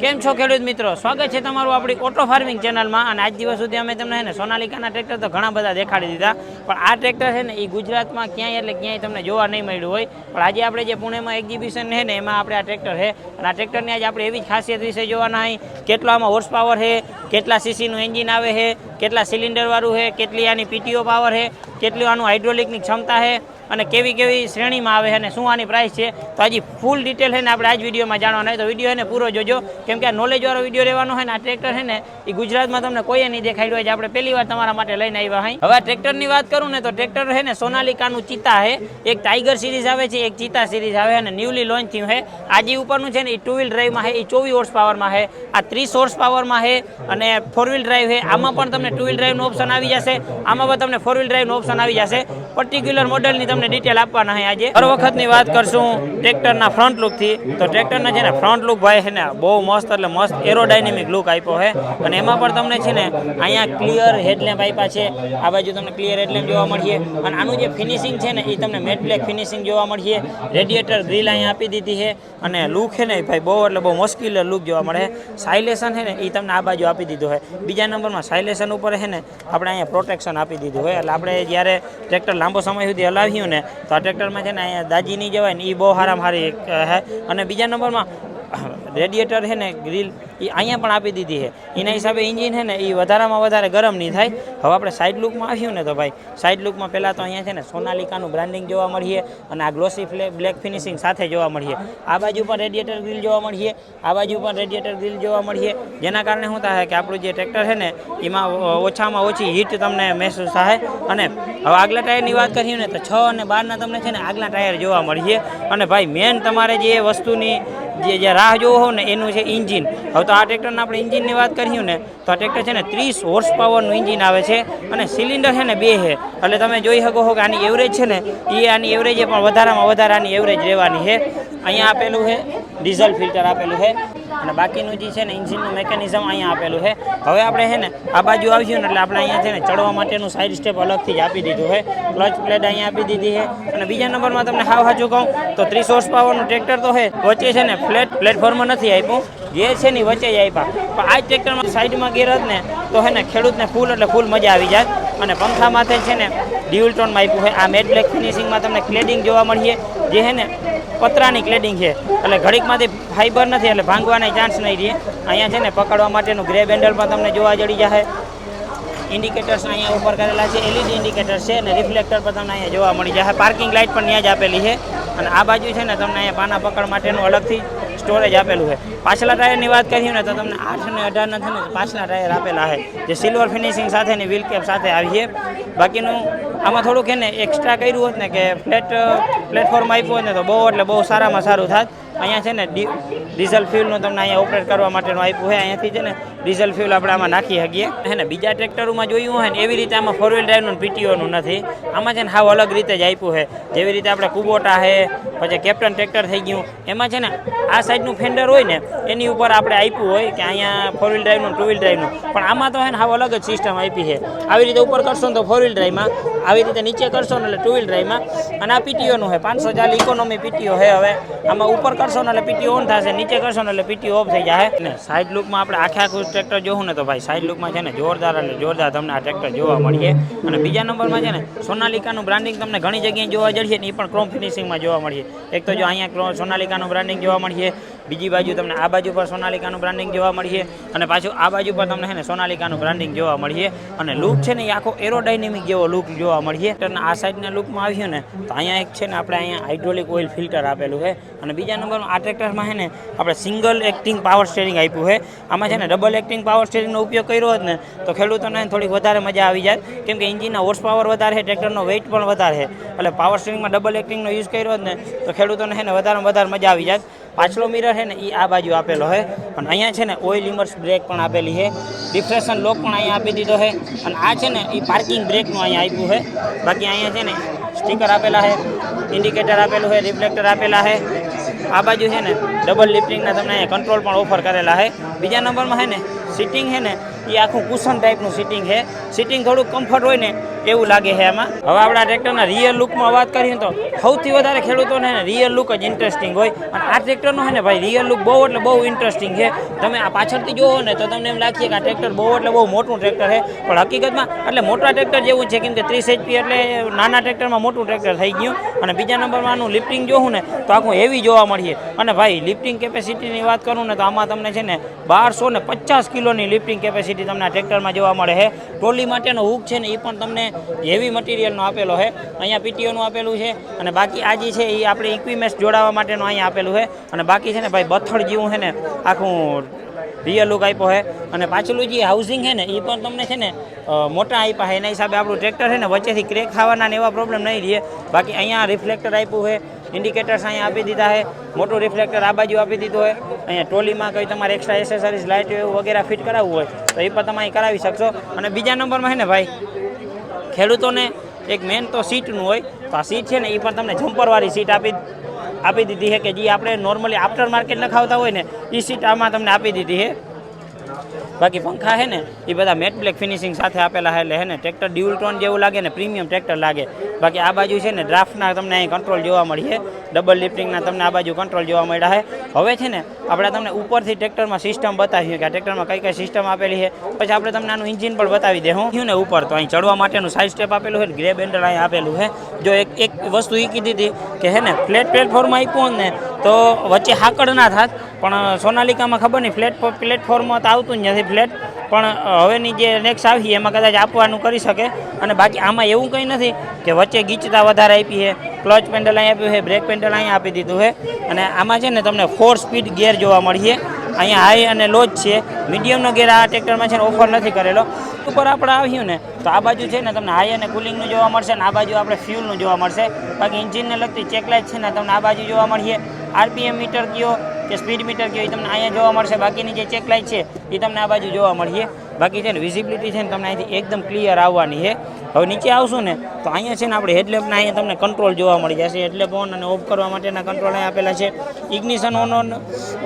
કેમ છો ખેડૂત મિત્રો? સ્વાગત છે તમારું આપણી ઓટો ફાર્મિંગ ચેનલમાં અને આજ દિવસ સુધી અમે તમને ને સોનાલિકાના ટ્રેક્ટર તો ઘણા બધા દેખાડી દીધા, પણ આ ટ્રેક્ટર છે ને એ ગુજરાતમાં ક્યાંય એટલે ક્યાંય તમને જોવા નહીં મળ્યું હોય. પણ આજે આપણે જે પુણેમાં એક્ઝિબિશન છે ને એમાં આપણે આ ટ્રેક્ટર છે અને આ ટ્રેક્ટરની આજે આપણે એવી જ ખાસિયત વિશે જોવાના હોય કેટલો આમાં હોર્સ પાવર છે, કેટલા સીસીનું એન્જિન આવે છે, કેટલા સિલિન્ડરવાળું છે, કેટલી આની પીટીઓ પાવર છે, કેટલી આનું હાઇડ્રોલિકની ક્ષમતા છે અને કેવી કેવી શ્રેણીમાં આવે છે અને શું આની પ્રાઇસ છે, તો હજી ફૂલ ડિટેલ છે ને આપણે આજ વિડીયોમાં જાણવાના હોય તો વીડિયો એને પૂરો જોજો. કેમ કે આ નોલેજવાળો વીડિયો રહેવાનો હોય ને, આ ટ્રેક્ટર છે ને, એ ગુજરાતમાં તમને કોઈએ નહીં દેખાડ્યું હોય આપણે પહેલી વાર તમારા માટે લઈને આવ્યા હોય હવે ટ્રેક્ટરની વાત કરું ને, તો ટ્રેક્ટર છે ને, સોનાલિકાનું ચિતા છે. એક ટાઈગર સિરીઝ આવે છે, એક ચિતા સિરીઝ આવે અને ન્યૂલી લોન્ચ થયું છે આજે ઉપરનું છે ને, એ ટુ વ્હીલ ડ્રાઈવમાં છે, એ ચોવીસ હોર્સ પાવરમાં છે. આ ત્રીસ હોર્સ પાવરમાં છે અને ફોર વ્હીલ ડ્રાઈવ છે. આમાં પણ તમને ટુ વ્હીલ ડ્રાઈવનું ઓપ્શન આવી જશે. આમાં પણ તમને ફોર વ્હીલ ડ્રાઈવનું ઓપ્શન આવી જશે. પર્ટિક્યુલર મોડલની તમને ડિટેલ આપવાના છે આજે. હર વખતની વાત કરશું ટ્રેક્ટરના ફ્રન્ટ લુકથી તો ટ્રેક્ટરના છે ને ફ્રન્ટ લુક ભાઈ છે ને, બહુ મસ્ત એટલે મસ્ત એરોડાયનેમિક લુક આપ્યો છે. અને એમાં પણ તમને છે ને, અહીંયા ક્લિયર હેડલેમ્પ આપ્યા છે. આ બાજુ તમને ક્લિયર હેડલેમ્પ જોવા મળીએ અને આનું જે ફિનિશિંગ છે ને એ તમને મેટ બ્લેક ફિનિશિંગ જોવા મળીએ રેડિએટર ગ્રીલ અહીંયા આપી દીધી છે. અને લુક છે ને, ભાઈ બહુ એટલે બહુ મુશ્કેલ લુક જોવા મળે સાયલેશન છે ને એ તમને આ બાજુ આપી દીધું છે. બીજા નંબરમાં સાયલેશન ઉપર છે ને, આપણે અહીંયા પ્રોટેક્શન આપી દીધું હોય એટલે આપણે જ્યારે ટ્રેક્ટર લાંબો સમય સુધી હલાવ્યું ને તો આ ટ્રેક્ટરમાં છે ને અહીંયા દાજી નહીં જવાય ને એ બહુ સારામાં સારી એક અને બીજા નંબરમાં રેડિએટર છે ને, ગ્રીલ એ અહીંયા પણ આપી દીધી છે. એના હિસાબે ઇન્જિન છે ને એ વધારામાં વધારે ગરમ નહીં થાય. હવે આપણે સાઇડ લુકમાં આવ્યું ને તો ભાઈ સાઇડ લુકમાં પહેલાં તો અહીંયા છે ને, સોનાલિકાનું બ્રાન્ડિંગ જોવા મળીએ અને આ ગ્લોસી બ્લેક ફિનિશિંગ સાથે જોવા મળીએ. આ બાજુ પણ રેડિએટર ગ્રીલ જોવા મળીએ. આ બાજુ પણ રેડિએટર ગ્રીલ જોવા મળીએ. જેના કારણે શું થાય કે આપણું જે ટ્રેક્ટર છે ને, એમાં ઓછામાં ઓછી હીટ તમને મહેસૂસ થાય. અને હવે આગલા ટાયરની વાત કરીએ ને, તો છ અને બારના તમને છે ને, આગલા ટાયર જોવા મળીએ. અને ભાઈ મેન તમારે જે વસ્તુની જે જે રાહ જોવો હો ને, એનું છે ઇન્જિન હવે તો આ ટ્રેક્ટરના આપણે ઇન્જિનની વાત કરીએ ને, તો આ ટ્રેક્ટર છે ને ત્રીસ હોર્સ પાવરનું ઇન્જિન આવે છે અને સિલિન્ડર છે ને બે છે. એટલે તમે જોઈ શકો છો કે આની એવરેજ છે ને એ આની એવરેજ પણ વધારામાં વધારાની એવરેજ રહેવાની છે. અહીંયા આપેલું છે ડીઝલ ફિલ્ટર આપેલું છે. અને બાકીનું જે છે ને ઇન્જિનનું મેકેનિઝમ અહીંયા આપેલું છે. હવે આપણે છે ને આ બાજુ આવ્યું એટલે આપણે અહીંયા છે ને ચડવા માટેનું સાઈડ સ્ટેપ અલગથી જ આપી દીધું છે. ક્લચ પ્લેટ અહીંયા આપી દીધી છે. અને બીજા નંબરમાં તમને હાવ હાજુ કહું તો ત્રીસ હોર્સ પાવરનું ટ્રેક્ટર તો છે. વચ્ચે છે ને ફ્લેટ પ્લેટફોર્મ નથી આપ્યું. જે છે ને વચ્ચે જ આપ્યા. પણ આ ટ્રેક્ટરમાં સાઈડમાં ગેર જ ને તો છે ને ખેડૂતને ફૂલ એટલે ફૂલ મજા આવી જાય. અને પંખા માથે છે ને ડ્યુલ ટોનમાં આપ્યું છે. આ મેટ બ્લેક ફિનિશિંગમાં તમને ક્લેડિંગ જોવા મળીએ. જે છે ને પતરાની ક્લેડિંગ છે. એટલે ઘડીકમાંથી ફાઈબર નથી, એટલે ભાંગવાના ચાન્સ નહીં રહે. અહીંયા છે ને પકડવા માટેનું ગ્રે બેન્ડલ પણ તમને જોવા જડી જશે ઇન્ડિકેટર્સ અહીંયા ઉપર કરેલા છે એલઈડી ઇન્ડિકેટર છે અને રિફ્લેક્ટર પણ તમને અહીંયા જોવા મળી જશે પાર્કિંગ લાઇટ પણ ત્યાં જ આપેલી છે. અને આ બાજુ છે ને તમને અહીંયા પાના પકડ માટેનું અલગથી સ્ટોરેજ આપેલું છે. પાછલા ટાયરની વાત કરીએ ને તો તમને આઠ અને અઢારના છે ને પાછલા ટાયર આપેલા છે. જે સિલ્વર ફિનિશિંગ સાથેની વ્હીલ કેપ સાથે આવી છે. બાકીનું આમાં થોડુંક એને એક્સ્ટ્રા કર્યું હોત ને કે ફ્લેટ પ્લેટફોર્મ આપ્યું હોત ને તો બહુ એટલે બહુ સારામાં સારું થાત. અહીંયા છે ને ડીઝલ ફ્યુલનું તમને અહીંયા ઓપરેટ કરવા માટેનું આપ્યું છે. અહીંયાથી છે ને ડીઝલ ફ્યુલ આપણે આમાં નાખી શકીએ. હે ને, બીજા ટ્રેક્ટરોમાં જોયું હોય ને, એવી રીતે આમાં ફોર વ્હીલ ડ્રાઈવનું પીટીઓનું નથી. આમાં છે ને હાવ અલગ રીતે જ આપ્યું છે. જેવી રીતે આપણે કુબોટા છે પછી કેપ્ટન ટ્રેક્ટર થઈ ગયું. એમાં છે ને, આ સાઈડનું ફેન્ડર હોય ને, એની ઉપર આપણે આપ્યું હોય કે અહીંયા ફોર વ્હીલ ડ્રાઈવનું ટુ વ્હીલ ડ્રાઈવનું પણ આમાં તો છે ને હાવ અલગ જ સિસ્ટમ આપી છે. આવી રીતે ઉપર કરશો ને તો ફોર વ્હીલ ડ્રાઈવમાં આવી રીતે નીચે કરશો ને એટલે ટુ વ્હીલ ડ્રાઈવમાં અને આ પીટીઓનું છે, પાંચસો ચાલીસ ઇકોનોમી પીટીઓ છે હવે. આમાં ઉપર કરશો ને એટલે પીટીઓ ઓન થશે, નીચે કરશો ને એટલે પીટીઓ ઓફ થઈ જાય ને સાઈડ લુકમાં આપણે આખે આખું ટ્રેક્ટર જોવું ને તો ભાઈ સાઈડ લુકમાં છે ને જોરદાર એટલે જોરદાર તમને આ ટ્રેક્ટર જોવા મળીએ. અને બીજા નંબરમાં છે ને, સોનાલિકાનું બ્રાન્ડિંગ તમને ઘણી જગ્યાએ જોવા જશે ને એ પણ ક્રોમ ફિનિશિંગમાં જોવા મળીએ. એક તો જો અહીંયા સોનાલિકાનું બ્રાન્ડિંગ જોવા મળીએ. બીજી બાજુ તમને આ બાજુ પર સોનાલિકાનું બ્રાન્ડિંગ જોવા મળીએ અને પાછું આ બાજુ પર તમને છે ને સોનાલિકાનું બ્રાન્ડિંગ જોવા મળીએ અને લુક છે ને એ આખો એરોડાયનેમિક જેવો લુક જોવા મળીએ અને આ સાઈડના લુકમાં આવ્યું ને, તો અહીંયા એક છે ને આપણે અહીંયા હાઇડ્રોલિક ઓઇલ ફિલ્ટર આપેલું છે. અને બીજા નંબરમાં આ ટ્રેક્ટરમાં છે ને આપણે સિંગલ એક્ટિંગ પાવર સ્ટેરિંગ આપ્યું છે. આમાં છે ને ડબલ એક્ટિંગ પાવર સ્ટેરિંગનો ઉપયોગ કર્યો હોત ને, તો ખેડૂતોને થોડીક વધારે મજા આવી જાય કેમ કે ઇન્જિનના હોર્સ પાવર વધારે છે ટ્રેક્ટરનો વેઇટ પણ વધારે છે. એટલે પાવર સ્ટેરિંગમાં ડબલ એક્ટિંગનો યુઝ કર્યો હોત ને, તો ખેડૂતોને છે ને વધારેમાં વધારે મજા આવી જાય પાછલો મિરર છે ને એ આ બાજુ આપેલો છે. અને અહીંયા છે ને ઓઇલ ઇમર્સ બ્રેક પણ આપેલી છે. ડિફ્રેશન લોક પણ અહીંયા આપી દીધો છે. અને આ છે ને એ પાર્કિંગ બ્રેકનું અહીંયા આપ્યું છે. બાકી અહીંયા છે ને સ્ટીકર આપેલા છે ઇન્ડિકેટર આપેલું છે રિફ્લેક્ટર આપેલા છે. આ બાજુ છે ને ડબલ લિફ્ટિંગના તમને અહીંયા કંટ્રોલ પણ ઓફર કરેલા છે. બીજા નંબરમાં છે ને સિટિંગ છે ને, એ આખું કુશન ટાઈપનું સિટિંગ છે સિટિંગ થોડું કમ્ફર્ટ હોય ને, એવું લાગે છે આમાં. હવે આપણા ટ્રેક્ટરના રિયલ લુકમાં વાત કરીએ તો, સૌથી વધારે ખેડૂતોને રિયલ લુક જ ઇન્ટરેસ્ટિંગ હોય. અને આ ટ્રેક્ટરનો છે ને ભાઈ રિયલ લુક બહુ એટલે બહુ ઇન્ટરેસ્ટિંગ છે તમે આ પાછળથી જોવો ને, તો તમને એમ લાગશે કે આ ટ્રેક્ટર બહુ એટલે બહુ મોટું ટ્રેક્ટર છે પણ હકીકતમાં, એટલે મોટા ટ્રેક્ટર જેવું છે, કેમ કે ત્રીસ એચપી એટલે નાના ટ્રેક્ટરમાં મોટું ટ્રેક્ટર થઈ ગયું. અને બીજા નંબરમાં આનું લિફ્ટિંગ જોઉં ને, તો આખું હેવી જોવા મળીએ. અને ભાઈ લિફ્ટિંગ કેપેસિટીની વાત કરું ને, તો આમાં તમને છે ને બારસો ને પચાસ કિલોની લિફ્ટિંગ કેપેસિટી તમને આ ટ્રેક્ટરમાં જોવા મળે છે. ટ્રોલી માટેનો હુક છે ને એ પણ તમને હેવી મટીરિયલનો આપેલો છે. અહીંયા પીટીઓનું આપેલું છે અને બાકી આ જે છે એ આપણે ઇક્વિપમેન્ટ્સ જોડાવા માટેનું અહીંયા આપેલું છે. અને બાકી છે ને ભાઈ બથડ જેવું છે ને આખું રિયલ લુક આપ્યો છે. અને પાછળનું જે હાઉસિંગ છે ને એ પણ તમને છે ને મોટા આપ્યા છે. એના હિસાબે આપણું ટ્રેક્ટર છે ને, વચ્ચેથી ક્રેક ખાવાના એવા પ્રોબ્લેમ નહીં રહે. બાકી અહીંયા રિફ્લેક્ટર આપ્યું છે ઇન્ડિકેટર્સ અહીંયા આપી દીધા છે. મોટું રિફ્લેક્ટર આ બાજુ આપી દીધું હોય અહીંયા ટ્રોલીમાં કંઈ તમારે એક્સ્ટ્રા એસેસરીઝ લાઇટ એવું વગેરે ફિટ કરાવવું હોય, તો એ પણ તમે કરાવી શકશો. અને બીજા નંબરમાં છે ને ભાઈ, ખેડૂતોને એક મેન તો સીટનું હોય. તો આ સીટ છે ને એ પણ તમને જમ્પરવાળી સીટ આપી આપી દીધી છે કે જે આપણે નોર્મલી આફ્ટર માર્કેટ નખાવતા હોય ને એ સીટ આમાં તમને આપી દીધી છે. બાકી પંખા છે ને, એ બધા મેટ બ્લેક ફિનિશિંગ સાથે આપેલા છે એટલે હે ને ટ્રેક્ટર ડ્યુલ ટોન જેવું લાગે ને પ્રીમિયમ ટ્રેક્ટર લાગે. બાકી આ બાજુ છે ને ડ્રાફ્ટના તમને અહીં કંટ્રોલ જોવા મળીએ ડબલ લિફ્ટિંગના તમને આ બાજુ કંટ્રોલ જોવા મળ્યા છે હવે છે ને, આપણે તમને ઉપરથી ટ્રેક્ટરમાં સિસ્ટમ બતાવીએ કે આ ટ્રેક્ટરમાં કઈ કઈ સિસ્ટમ આપેલી છે પછી આપણે તમને આનું ઇન્જિન પણ બતાવી દે હું. ને ઉપર? તો અહીં ચડવા માટેનું સાઇડ સ્ટેપ આપેલું છે ગ્રે બેન્ડર અહીં આપેલું છે જો એક એક વસ્તુ એ કીધી હતી કે હે ને ફ્લેટ પ્લેટફોર્મ આપ્યું ને તો વચ્ચે હાકડ ના થાત, પણ સોનાલિકામાં ખબર નહીં, ફ્લેટ પ્લેટફોર્મમાં તો આવતું જ નથી ફ્લેટ, પણ હવેની જે નેક્સ્ટ આવી, એમાં કદાચ આપવાનું કરી શકે. અને બાકી આમાં એવું કંઈ નથી કે વચ્ચે ગીચતા વધારે આપી છે ક્લચ પેન્ડલ અહીં આપ્યું છે બ્રેક પેન્ડલ અહીંયા આપી દીધું છે અને આમાં છે ને તમને ફોર સ્પીડ ગેર જોવા મળીએ. અહીંયા હાઈ અને લો જ છે. મીડિયમનો ગેર આ ટ્રેક્ટરમાં છે ને ઓફર નથી કરેલો. ઉપર આપણે આવ્યું ને, તો આ બાજુ છે ને તમને હાઈ અને કુલિંગનું જોવા મળશે ને આ બાજુ આપણે ફ્યુલનું જોવા મળશે. બાકી ઇન્જિનને લગતી ચેકલાઇટ છે ને તમને આ બાજુ જોવા મળીએ. આરપીએમ મીટર કયો કે સ્પીડ મીટર કયો એ તમને અહીંયા જોવા મળશે. બાકીની જે ચેક લાઇટ છે એ તમને આ બાજુ જોવા મળીએ. બાકી છે ને વિઝિબિલિટી છે ને તમને અહીંથી એકદમ ક્લિયર આવવાની છે. હવે નીચે આવશું ને તો અહીંયા છે ને આપણે હેડલેમ્પના અહીંયા તમને કંટ્રોલ જોવા મળી જશે. હેડલેમ્પ ઓન અને ઓફ કરવા માટેના કંટ્રોલ અહીં આપેલા છે. ઇગ્નિશન ઓન ઓન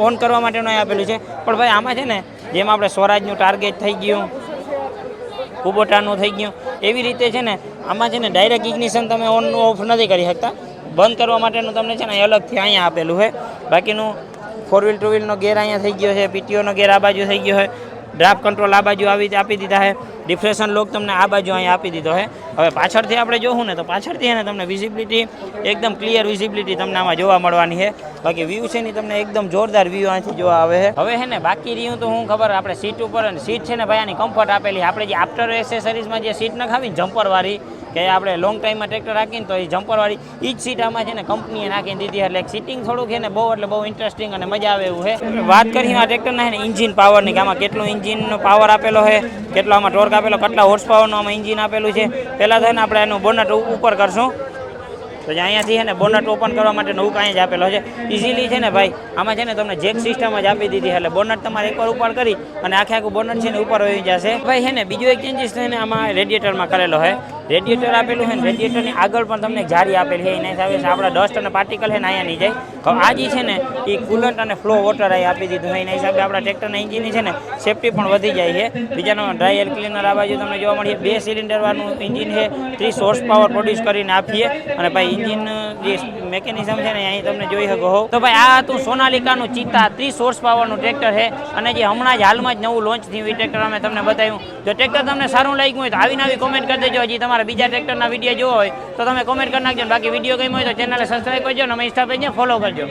ઓન કરવા માટેનું અહીં આપેલું છે. પણ ભાઈ આમાં છે ને જેમ આપણે સ્વરાજનું ટાર્ગેટ થઈ ગયું કુબોટાનું થઈ ગયું, એવી રીતે છે ને આમાં છે ને ડાયરેક્ટ ઇગ્નિશન તમે ઓન ઓફ નથી કરી શકતા. બંધ કરવા માટેનું તમને છે ને અલગથી અહીંયા આપેલું છે. બાકીનું ફોર વ્હીલ ટુ વ્હીલનો ગેર અહીંયા થઈ ગયો છે પીટીઓનો ગેર આ બાજુ થઈ ગયો છે ડ્રાફ્ટ કંટ્રોલ આ બાજુ આવી આપી દીધા છે ડિફ્રેશન લોક તમને આ બાજુ અહીંયા આપી દીધો છે. હવે પાછળથી આપણે જોવું ને તો પાછળથી એને તમને વિઝિબિલિટી એકદમ ક્લિયર વિઝિબિલિટી તમને આમાં જોવા મળવાની છે. બાકી વ્યૂ છે ને તમને એકદમ જોરદાર વ્યૂ અહીંથી જોવા આવે છે. હવે છે ને બાકી રહ્યું તો હું ખબર આપણે સીટ ઉપર સીટ છે ને ભાઈ આની કમ્ફર્ટ આપેલી આપણે જે આફ્ટર એસેસરીઝમાં જે સીટ નખાવી જમ્પરવાળી કે આપણે લોંગ ટાઈમમાં ટ્રેક્ટર રાખીને તો એ જમ્પરવાળી એ જ સીટ આમાં છે ને કંપનીએ નાખીને દીધી એટલે સીટિંગ થોડુંક છે ને બહુ એટલે બહુ ઇન્ટરેસ્ટિંગ અને મજા આવે એવું છે વાત કરીએ આ ટ્રેક્ટરના છે ને ઇન્જિન પાવરની કે આમાં કેટલું ઇન્જિનનો પાવર આપેલો છે કેટલો આમાં ટોર્ક આપેલો કેટલા હોર્સ પાવરનું આમાં ઇન્જિન આપેલું છે પહેલાં તો છે ને આપણે એનું બોનટ ઉપર કરશું તો અહીંયાથી છે ને બોનટ ઓપન કરવા માટે નવું કાંઈ જ આપેલો છે ઇઝીલી છે ને ભાઈ આમાં છે ને તમને જેક સિસ્ટમ જ આપી દીધી એટલે બોનટ તમારે એકવાર ઉપર કરી અને આખે આખું બોનટ છે ને ઉપર હોઈ જશે ભાઈ છે ને બીજો એક ચેન્જીસ છે ને આમાં રેડિએટરમાં કરેલો છે રેડિએટર આપેલું છે ને રેડિયેટરની આગળ પણ તમને જારી આપેલી છે. એના હિસાબે આપણા ડસ્ટ અને પાર્ટિકલ છે ને અહીંયા નહીં જાય હવે આ જે છે ને, એ કુલન્ટ અને ફ્લો વોટર અહીં આપી દીધું છે. એના હિસાબે આપણા ટ્રેક્ટરના એન્જિનની છે ને સેફટી પણ વધી જાય છે. બીજાનો ડ્રાય એર ક્લીનર આ બાજુ તમને જોવા મળીએ. બે સિલિન્ડર વાળું એન્જિન છે. ત્રીસ હોર્સ પાવર પ્રોડ્યુસ કરીને આપીએ. અને ભાઈ એન્જિન જે મેકેનિઝમ છે ને, અહીં તમને જોઈ શકો હો. તો ભાઈ આ હતું સોનાલિકાનું ચિત્તા ત્રીસ હોર્સ પાવરનું ટ્રેક્ટર છે. અને જે હમણાં જ હાલમાં જ નવું લોન્ચ થયું. એ ટ્રેક્ટર અમે તમને બતાવ્યું. જો ટ્રેક્ટર તમને સારું લાગ્યું હોય તો આવીને આવી કોમેન્ટ કરી દેજો. હજી તમારા બીજા ટ્રેક્ટરના વીડિયો જોવો હોય તો તમે કોમેન્ટ કરી નાખજો બાકી વીડિયો ગમ્યો હોય તો ચેનલને સબસ્ક્રાઈબ કરજો અમે ઇન્સ્ટા પેજને ફોલો કરજો.